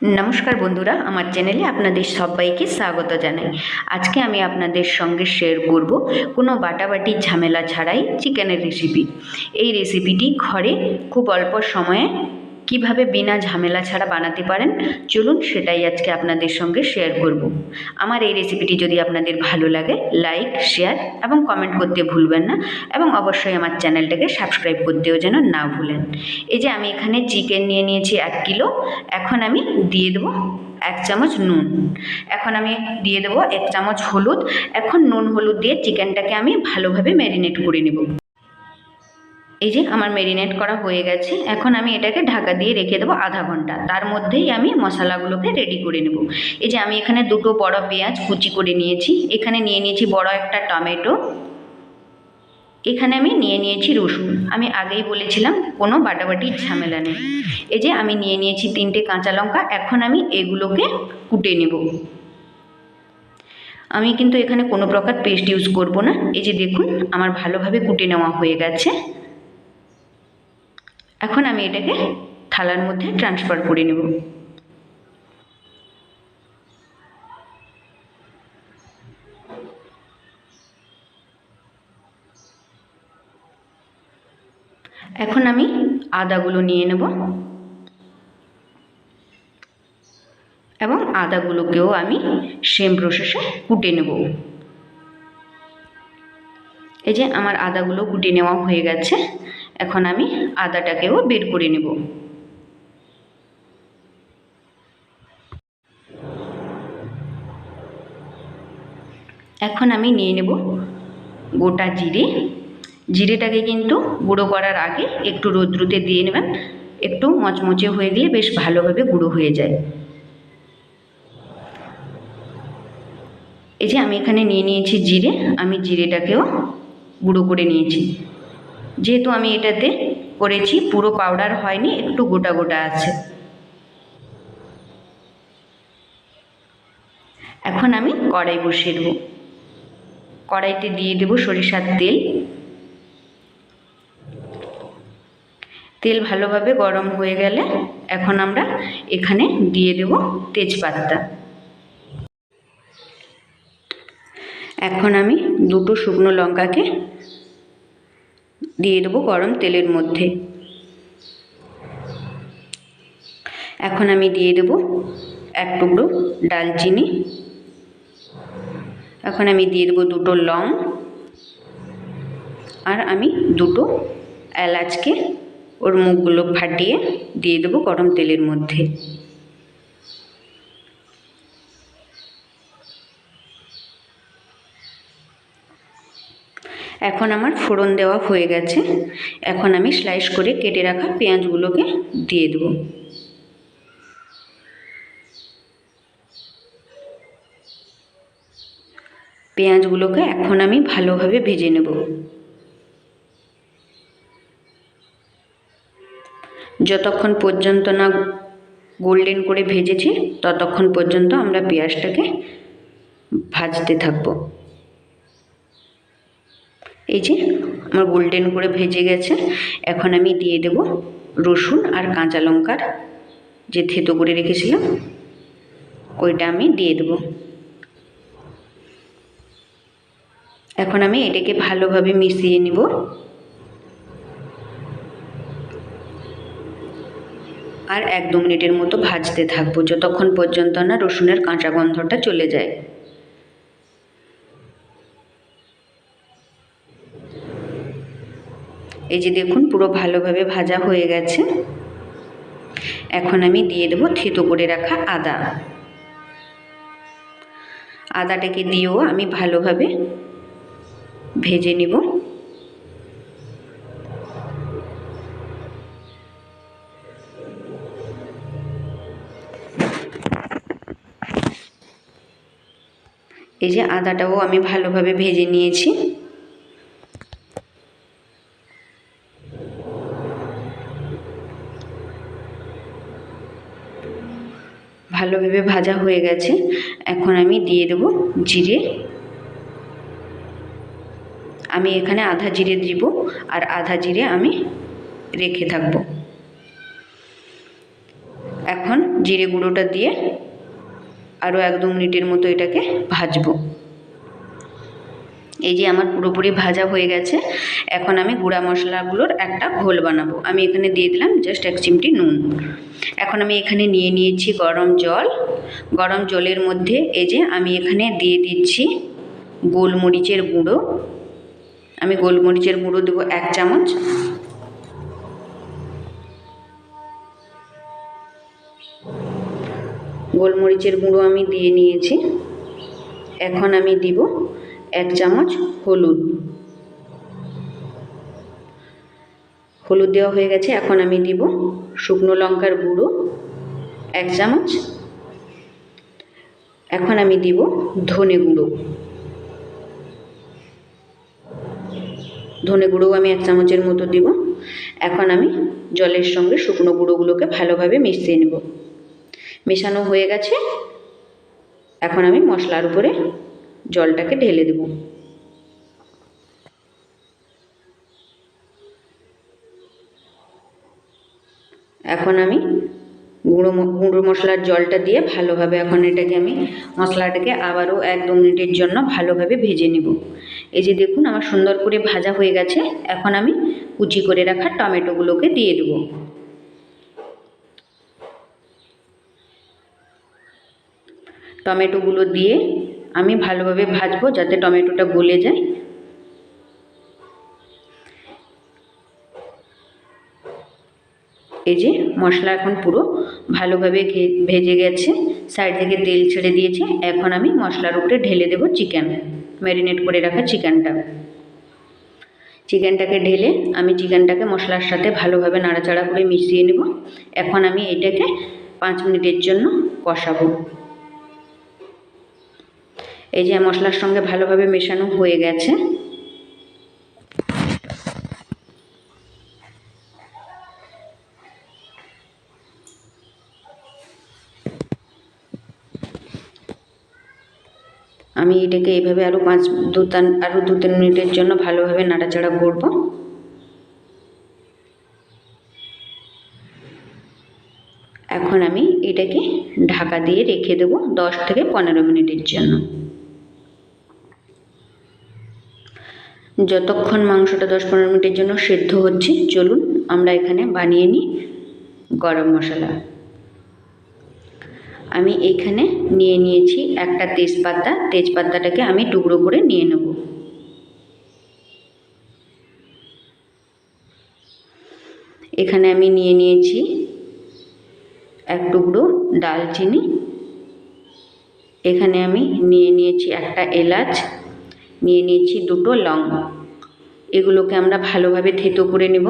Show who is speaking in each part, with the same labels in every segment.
Speaker 1: নমস্কার বন্ধুরা, আমার চ্যানেলে আপনাদের সবাইকে স্বাগত জানাই। আজকে আমি আপনাদের সঙ্গে শেয়ার করব কোনো বাটাবাটি ঝামেলা ছাড়াই চিকেনের রেসিপি এই রেসিপিটি ঘরে খুব অল্প সময়ে কীভাবে বিনা ঝামেলা ছাড়া বানাতে পারেন? চলুন সেটাই আজকে আপনাদের সঙ্গে শেয়ার করব। আমার এই রেসিপিটি যদি আপনাদের ভালো লাগে লাইক শেয়ার এবং কমেন্ট করতে ভুলবেন না এবং অবশ্যই আমার চ্যানেলটাকে সাবস্ক্রাইব করতেও যেন না ভুলেন। এই যে আমি এখানে চিকেন নিয়ে নিয়েছি এক কিলো, এখন আমি দিয়ে দেবো এক চামচ নুন। এখন আমি দিয়ে দেবো এক চামচ হলুদ। এখন নুন হলুদ দিয়ে চিকেনটাকে আমি ভালোভাবে ম্যারিনেট করে নেব। এই যে আমার মেরিনেট করা হয়ে গেছে, এখন আমি এটাকে ঢাকা দিয়ে রেখে দেবো আধা ঘণ্টা। তার মধ্যেই আমি মশলাগুলোকে রেডি করে নেব। এই যে আমি এখানে দুটো বড় পেঁয়াজ কুচি করে নিয়েছি, এখানে নিয়ে নিয়েছি বড় একটা টমেটো, এখানে আমি নিয়ে নিয়েছি রসুন। আমি আগেই বলেছিলাম, কোনো বাটাবাটির ঝামেলা নেই। এই যে আমি নিয়ে নিয়েছি তিনটে কাঁচা লঙ্কা, এখন আমি এগুলোকে কুটে নেব। আমি কিন্তু এখানে কোনো প্রকার পেস্ট ইউজ করব না। এই যে দেখুন, আমার ভালোভাবে কুটে নেওয়া হয়ে গেছে। এখন আমি এটাকে থালার মধ্যে ট্রান্সফার করে নেব। এখন আমি আদাগুলো নিয়ে নেব। এবং আদাগুলোকেও আমি সেম প্রসেসে কুটে নেব। এই যে আমার আদাগুলো কুটে নেওয়া হয়ে গেছে। এখন আমি আদাটাকেও বের করে নেব। এখন আমি নিয়ে নেব গোটা জিরে। জিরেটাকে কিন্তু গুঁড়ো করার আগে একটু রোদ্রুতে দিয়ে নেবেন। একটু মচমচে হয়ে গেলে বেশ ভালোভাবে গুঁড়ো হয়ে যায়। এই যে আমি এখানে নিয়ে নিয়েছি জিরে, আমি জিরেটাকেও গুঁড়ো করে নিয়েছি। যেহেতু আমি এটাতে করেছি, পুরো পাউডার হয়নি, একটু গোটা গোটা আছে। এখন আমি কড়াই বসিয়ে দেবো। কড়াইতে দিয়ে দেবো সরিষার তেল। তেল ভালোভাবে গরম হয়ে গেলে এখন আমরা এখানে দিয়ে দেব তেজপাতা। এখন আমি দুটো শুকনো লঙ্কাকে দিয়ে দেবো গরম তেলের মধ্যে। এখন আমি দিয়ে দেবো এক টুকরো ডালচিনি। এখন আমি দিয়ে দেবো দুটো লং। আর আমি দুটো এলাচকে ওর মুখগুলো ফাটিয়ে দিয়ে দেবো গরম তেলের মধ্যে। এখন আমার ফোড়ন দেওয়া হয়ে গেছে। এখন আমি স্লাইস করে কেটে রাখা পেঁয়াজগুলোকে দিয়ে দেবো। পেঁয়াজগুলোকে এখন আমি ভালোভাবে ভেজে নেব। যতক্ষণ পর্যন্ত না গোল্ডেন করে ভেজেছি, ততক্ষণ পর্যন্ত আমরা পেঁয়াজটাকে ভাজতে থাকব। এই যে আমার গোল্ডেন করে ভেজে গেছে, এখন আমি দিয়ে দেব রসুন আর কাঁচা লঙ্কার যে থেতো করে রেখেছিলাম, ওইটা আমি দিয়ে দেবো। এখন আমি এটাকে ভালোভাবে মিশিয়ে নিব। আর এক দু মিনিটের মতো ভাজতে থাকব, যতক্ষণ পর্যন্ত না রসুনের কাঁচা গন্ধটা চলে যায়। এই যে দেখুন, পুরো ভালোভাবে ভাজা হয়ে গেছে। এখন আমি দিয়ে দেবো থেতো করে রাখা আদা। আদাটাকে দিয়েও আমি ভালোভাবে ভেজে নিব। এই যে আদাটাও আমি ভালোভাবে ভেজে নিয়েছি। ভালোভাবে ভাজা হয়ে গেছে। এখন আমি দিয়ে দেব জিরে। আমি এখানে আধা জিরে দিব আর আধা জিরে আমি রেখে থাকব। এখন জিরে গুঁড়োটা দিয়ে আরও এক দু মিনিটের মতো এটাকে ভাজবো। এই যে আমার পুরোপুরি ভাজা হয়ে গেছে, এখন আমি গুঁড়া মশলাগুলোর একটা ঘোল বানাবো। আমি এখানে দিয়ে দিলাম জাস্ট এক চিমটি নুন। এখন আমি এখানে নিয়ে নিয়েছি গরম জল। গরম জলের মধ্যে এই যে আমি এখানে দিয়ে দিচ্ছি গোলমরিচের গুঁড়ো। আমি গোলমরিচের গুঁড়ো দেবো এক চামচ। গোলমরিচের গুঁড়ো আমি দিয়ে নিয়েছি। এখন আমি দিব এক চামচ হলুদ। হলুদ দেওয়া হয়ে গেছে, এখন আমি দিব শুকনো লঙ্কার গুঁড়ো, এক চামচ। এখন আমি দিব ধনে গুঁড়ো। ধনে গুঁড়োও আমি এক চামচের মতো দিব। এখন আমি জলের সঙ্গে শুকনো গুঁড়োগুলোকে ভালোভাবে মিশিয়ে নেব। মেশানো হয়ে গেছে। এখন আমি মশলার উপরে জলটাকে ঢেলে দেব। এখন আমি গুঁড়ো গুঁড়ো মশলার জলটা দিয়ে ভালোভাবে এখন এটাকে আমি মশলাটাকে আবারও এক দু মিনিটের জন্য ভালোভাবে ভেজে নেব। এই যে দেখুন আমার সুন্দর করে ভাজা হয়ে গেছে, এখন আমি কুচি করে রাখা টমেটোগুলোকে দিয়ে দেবো। টমেটোগুলো দিয়ে আমি ভালোভাবে ভাজবো যাতে টমেটোটা গলে যায়। এই যে মশলা এখন পুরো ভালোভাবে ভেজে গেছে, সাইড থেকে তেল ছেড়ে দিয়েছে। এখন আমি মশলার উপরে ঢেলে দেবো চিকেন, ম্যারিনেট করে রাখা চিকেনটা। চিকেনটাকে ঢেলে আমি চিকেনটাকে মশলার সাথে ভালোভাবে নাড়াচাড়া করে মিশিয়ে নেব। এখন আমি এটাকে পাঁচ মিনিটের জন্য কষাবো। এই যে মশলার সঙ্গে ভালোভাবে মেশানো হয়ে গেছে। আমি এটাকে এইভাবে আরও পাঁচ, দু আরও দু তিন মিনিটের জন্য ভালোভাবে নাড়াচাড়া করব। এখন আমি এটাকে ঢাকা দিয়ে রেখে দেবো দশ থেকে পনেরো মিনিটের জন্য। যতক্ষণ মাংসটা দশ পনেরো মিনিটের জন্য সেদ্ধ হচ্ছে, চলুন আমরা এখানে বানিয়ে নিই গরম মশলা। আমি এইখানে নিয়ে নিয়েছি একটা তেজপাতা, তেজপাতাটাকে আমি টুকরো করে নিয়ে নেব। এখানে আমি নিয়ে নিয়েছি এক টুকরো ডালচিনি। এখানে আমি নিয়ে নিয়েছি একটা এলাচ নিয়ে নিয়েছি দুটো লং। এগুলোকে আমরা ভালোভাবে থেতো করে নেব।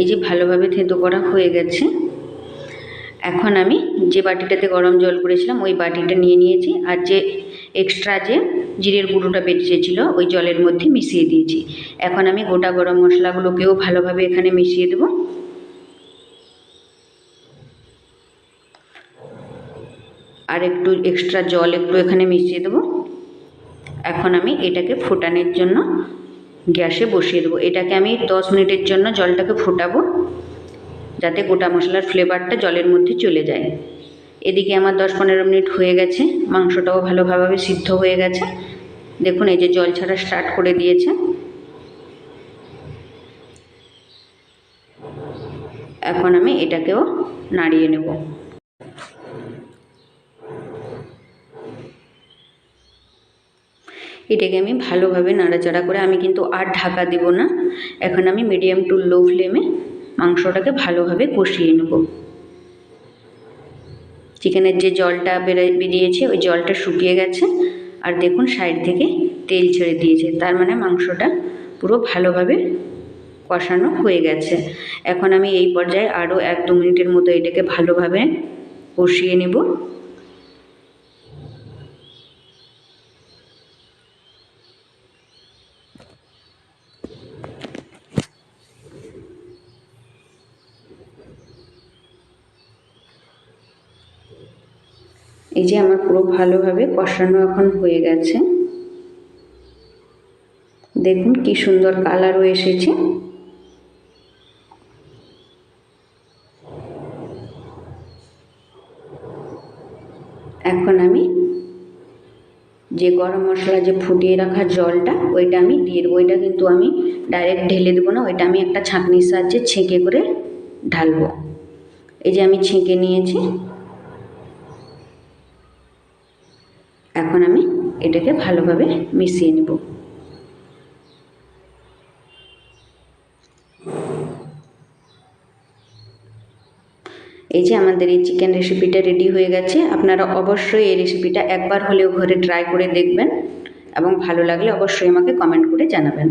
Speaker 1: এই যে ভালোভাবে থেতো করা হয়ে গেছে। এখন আমি যে বাটিটাতে গরম জল করেছিলাম, ওই বাটিটা নিয়ে নিয়েছি আর যে এক্সট্রা যে জিরের গুঁড়োটা বেঁচেছিল ওই জলের মধ্যে মিশিয়ে দিয়েছি। এখন আমি গোটা গরম মশলাগুলোকেও ভালোভাবে এখানে মিশিয়ে দেবো। আর একটু এক্সট্রা জল একটু এখানে মিশিয়ে দেবো। এখন আমি এটাকে ফোটানোর জন্য গ্যাসে বসিয়ে দেবো। এটাকে আমি দশ মিনিটের জন্য জলটাকে ফোটাবো, যাতে গোটা মশলার ফ্লেভারটা জলের মধ্যে চলে যায়। এদিকে আমার দশ পনেরো মিনিট হয়ে গেছে, মাংসটাও ভালোভাবে সিদ্ধ হয়ে গেছে। দেখুন, এই যে জল ছাড়া স্টার্ট করে দিয়েছে। এখন আমি এটাকেও নাড়িয়ে নেব। এটাকে আমি ভালোভাবে নাড়াচাড়া করে আমি কিন্তু আর ঢাকা দেব না। এখন আমি মিডিয়াম টু লো ফ্লেমে মাংসটাকে ভালোভাবে কষিয়ে নেব। চিকেনের যে জলটা বেড়ে, বেরিয়েছে, ওই জলটা শুকিয়ে গেছে। আর দেখুন সাইড থেকে তেল ছেড়ে দিয়েছে। তার মানে মাংসটা পুরো ভালোভাবে কষানো হয়ে গেছে। এখন আমি এই পর্যায়ে আরও এক দু মিনিটের মতো এটাকে ভালোভাবে কষিয়ে নেব। এই যে আমার পুরো ভালোভাবে কষানো এখন হয়ে গেছে। দেখুন কি সুন্দর কালারও এসেছে। এখন আমি যে গরম মশলা যে ফুটিয়ে রাখা জলটা, ওইটা আমি দিয়ে দেবো। ওইটা কিন্তু আমি ডাইরেক্ট ঢেলে দেবো না, ওইটা আমি একটা ছাঁকনির সাহায্যে ছেঁকে করে ঢালবো। এই যে আমি ছেঁকে নিয়েছি। এখন আমি এটাকে ভালোভাবে মিশিয়ে নেব। এই যে আমাদের এই চিকেন রেসিপিটা রেডি হয়ে গেছে, আপনারা অবশ্যই এই রেসিপিটা একবার হলেও ঘরে ট্রাই করে দেখবেন এবং ভালো লাগলে অবশ্যই আমাকে কমেন্ট করে জানাবেন।